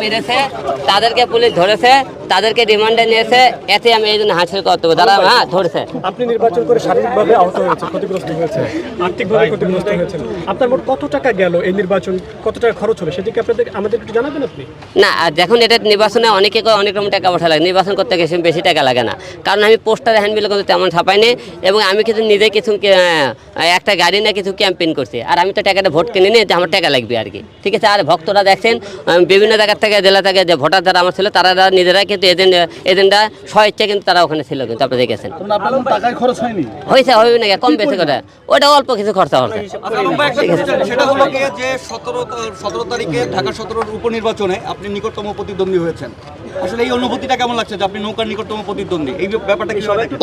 মেরেছে তাদেরকে পুলিশ ধরেছে। তাদেরকে রিমান্ডে নিয়েছে এতে আমি এই জন্য হাসিল কর্তব্য তারা হ্যাঁ ধরেছে। আপনি নির্বাচন করে শারীরিকভাবে আহত হয়েছে ক্ষতিগ্রস্ত হয়েছে আর্থিকভাবে ক্ষতিগ্রস্ত হয়েছেন। আপনার মোট কত টাকা গেল এই নির্বাচন কত টাকা খরচ হলো সেদিকে আপনাদের আমাদের একটু জানাবেন আপনি? না দেখুন এটা নির্বাচনে অনেকে অনেক রকম টাকা ওঠা লাগে নির্বাচন করতে গেছে বেশি টাকা লাগে না। কারণ আমি পোস্টারে হ্যান্ডবিল কিন্তু তেমন ছাপাইনি এবং আমি কিছু নিজে কিছু একটা গাড়ি না কিছু ক্যাম্পেইন করছি। আর আমি তো টাকাটা ভোট কিনে নিয়ে আমার টাকা লাগবে আর কি। ঠিক আছে আর ভক্তরা দেখছেন বিভিন্ন জায়গার থেকে জেলা থেকে যে ভোটার যারা আমার ছিল তারা নিজেরা কিন্তু এজেন্ট এজেন্টরা স্বেচ্ছা কিন্তু তারা ওখানে ছিল কিন্তু আপনি দেখেছেন। আপনার কোনো টাকায় খরচ হয়নি? হয়েছে হবে না কম বেশি করে। ওটা অল্প কিছু খরচা হচ্ছে সেটা হলো যে সতেরো সতেরো তারিখে ঢাকা সতেরোর উপনির্বাচনে আপনি নিকটতম প্রতিদ্বন্দ্বী হয়েছেন। আসলে এই অনুভূতিটা কেমন লাগছে যে আপনি নৌকার নিকটতম প্রতিদ্বন্দ্বী? এই ব্যাপারটা কি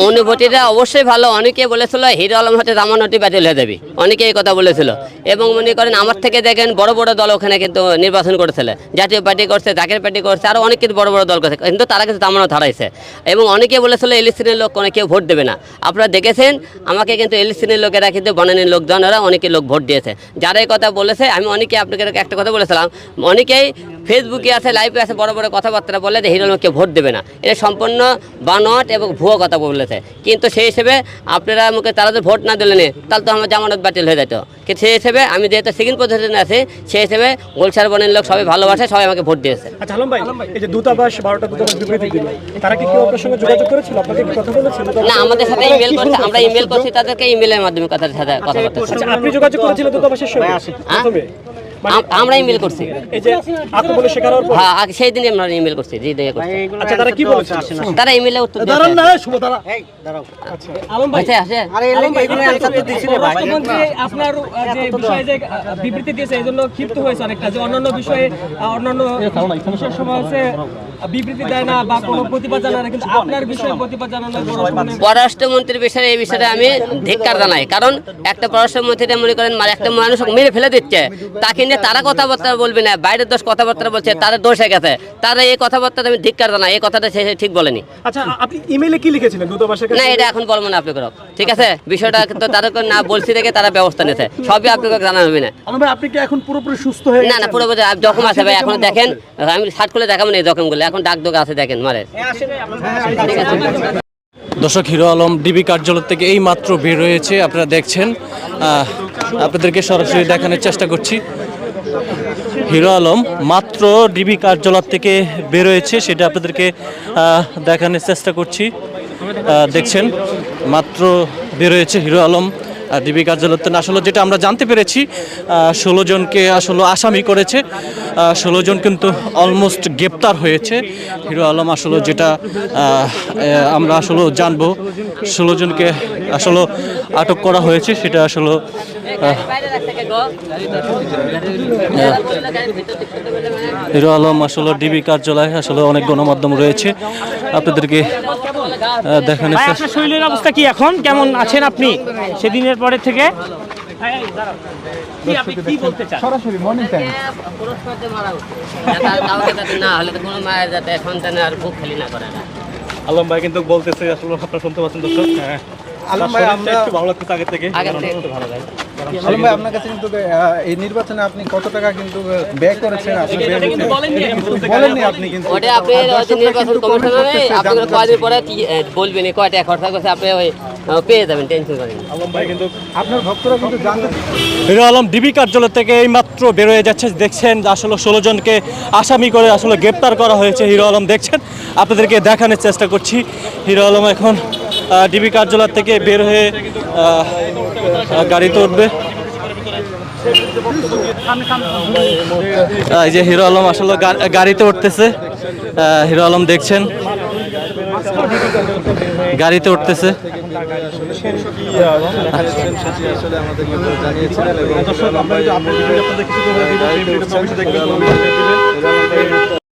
অনুভূতিটা অবশ্যই ভালো। অনেকে বলেছিল, হিরো আলম হতে জামানটি বাতিল হয়ে যাবে। অনেকে এই কথা বলেছিল। এবং মনে করেন, আমার থেকে দেখেন, বড় বড় দল ওখানে কিন্তু নির্বাচন করেছিল। জাতীয় পার্টি করছে, জাকের পার্টি করছে আরও অনেক কিছু বড় বড় দল করছে। কিন্তু তারা কিন্তু জামানত হারাইছে। এবং অনেকে বলেছিল এলিসিনের লোক কোনো কেউ ভোট দেবে না। আপনারা দেখেছেন, আমাকে কিন্তু এলিসিনের লোকেরা কিন্তু বনানীর লোকজনেরা অনেকে লোক ভোট দিয়েছে। যারা এই কথা বলেছে, আমি অনেকে আপনাকে একটা কথা বলেছিলাম, অনেকেই ফেসবুকে আছে লাইভে আছে, বড় বড় কথাবার্তা বলে যে হিরো আলমকে ভোট দেবে না। এটা সম্পূর্ণ বানট এবং ভুয়ো কথা বলেছে। কিন্তু সেই হিসেবে আপনারা আমাকে তারা যদি ভোট না দিলেন তাহলে তো আমার জামানত বাতিল হয়ে যেত। কিন্তু সেই হিসেবে আমি যেহেতু সেকেন্ড পজিশনে আছি সেই হিসেবে গোলসার বনের লোক সবাই ভালোবাসে সবাই আমাকে ভোট দিয়েছে। আচ্ছা আলম ভাই এই যে দূতাবাস বারোটা দূতাবাস বিবৃতি দিল তারা কি কেউ আপনার সঙ্গে যোগাযোগ করেছিল? আপনাকে কি কথা বলেছিল? না আমাদের সাথে ইমেল করছে আমরা ইমেল করছি তাদেরকে ইমেলের মাধ্যমে কথা সাথে কথাবার্তা আচ্ছা আপনি যোগাযোগ করেছিলেন দূতাবাসের সঙ্গে? প্রথমে? আম- আমরা ইমেল করছি। এই যে আত্মবলে শেখার পর? হ্যাঁ সেই দিনই আমরা ইমেল করছি জি দিয়ে করছি। আচ্ছা তারা কি বলেছে? তারা ইমেলে উত্তর দাঁড়ান না শুভ দাঁড়া আছে আছে রাষ্ট্রমন্ত্রী আপনার যে বিষয়ে যে বিবৃতি দিয়েছে এই জন্য ক্ষিপ্ত হয়েছে অনেকটা যে অন্যান্য বিষয়ে অন্যান্য বিষয়ের সময় আহ, বিবৃতি দেয় না বা কোনো প্রতিবাদ জানায় না কিন্তু আপনার বিষয়ে প্রতিবাদ ধরনের পররাষ্ট্রমন্ত্রীর বিষয়ে এই বিষয়ে আমি ধিক্কার জানাই কারণ একটা পররাষ্ট্রমন্ত্রীটা মনে করেন মানে একটা মানুষ মেরে ফেলে দিচ্ছে তাকে নিয়ে তারা কথাবার্তা বলবে না বাইরের দোষ কথাবার্তা বলছে তাদের দোষ হয়ে গেছে। তারা এই কথাবার্তা আমি ধিক্কার জানাই এই কথাটা সে সে ঠিক বলেনি। আচ্ছা আপনি ইমেলে কি লিখেছিলেন দূতাবাসের না এটা এখন বলব না আপনি করো ঠিক আছে? বিষয়টা কিন্তু তাদেরকে না বলছি দেখে তারা ব্যবস্থা নিয়েছে। সবই আপনাকে জানা হবে না। আপনি কি এখন পুরোপুরি সুস্থ হয়ে না না পুরো বোঝা জখম আছে ভাই এখন দেখেন। আমি শার্ট খুলে দেখাবো না এই জখমগুলো। এখন ডাক দোক আছে দেখেন মারে ঠিক আছে। দর্শক হিরো আলম ডিবি কার্যালয় থেকে এই মাত্র বের হয়েছে। আপনারা দেখছেন আহ, আপনাদেরকে সরাসরি দেখানোর চেষ্টা করছি। হিরো আলম, মাত্র ডিবি কার্যালয় থেকে বেরোয়েছে, সেটা আপনাদেরকে দেখানোর চেষ্টা করছি। দেখছেন, মাত্র বেরোয়েছে হিরো আলম। ডিবি কার্যালয় থেকে। আসলে যেটা আমরা জানতে পেরেছি ষোলো জনকে আসলে আসামি করেছে ষোলো জন কিন্তু অলমোস্ট গ্রেপ্তার হয়েছে হিরো আলম আসলে যেটা আমরা আসলে জানব, ষোলো জনকে আসলে আটক করা হয়েছে, সেটা আসলে হিরো আলম আসলে ডিবি কার্যালয়ে আসলে অনেক গণমাধ্যম রয়েছে আপনাদেরকে আপনার শরীরের অবস্থা কি এখন? কেমন আছেন আপনি? সেদিনের পরে থেকে? কি আপনি কি না হলে তো কোনো মায়ের যাতে সন্তানের আর বুক খালি না করে না। আলম ভাই কিন্তু বলতেছে আসলে আপনারা শুনতে পাচ্ছেন দর্শক। হ্যাঁ আলম ভাই আমরা একটু ভালো লাগতেছে আগের থেকে। আগের থেকে ভালো লাগে আলম ভাই আপনার কাছে কিন্তু এই নির্বাচনে আপনি কত টাকা কিন্তু ব্যয় করেছেন আপনি? বলেননি। বলেননি আপনি। কিন্তু। ওটা আপনি হয়তো নির্বাচন কমিশনারে আপনি কয়দিন পরে বলবেন এই কয়টা খরচা করছে আপনি ওই পেয়ে যাবেন টেনশন করেন আলম ভাই কিন্তু আপনার ভক্তরা কিন্তু জানতে হিরো আলম ডিবি কার্যালয় থেকে এই মাত্র বেরোয় যাচ্ছে দেখছেন আসলে ষোলো জনকে আসামি করে আসলে গ্রেপ্তার করা হয়েছে হিরো আলম দেখছেন? আপনাদেরকে দেখানোর চেষ্টা করছি। হিরো আলম এখন ডিবি কার্যালয় থেকে বের হয়ে গাড়িতে উঠবে। এই যে হিরো আলম আসলে গাড়িতে উঠতেছে। হিরো আলম দেখছেন। গাড়িতে উঠতেছে। জানিয়েছিলেন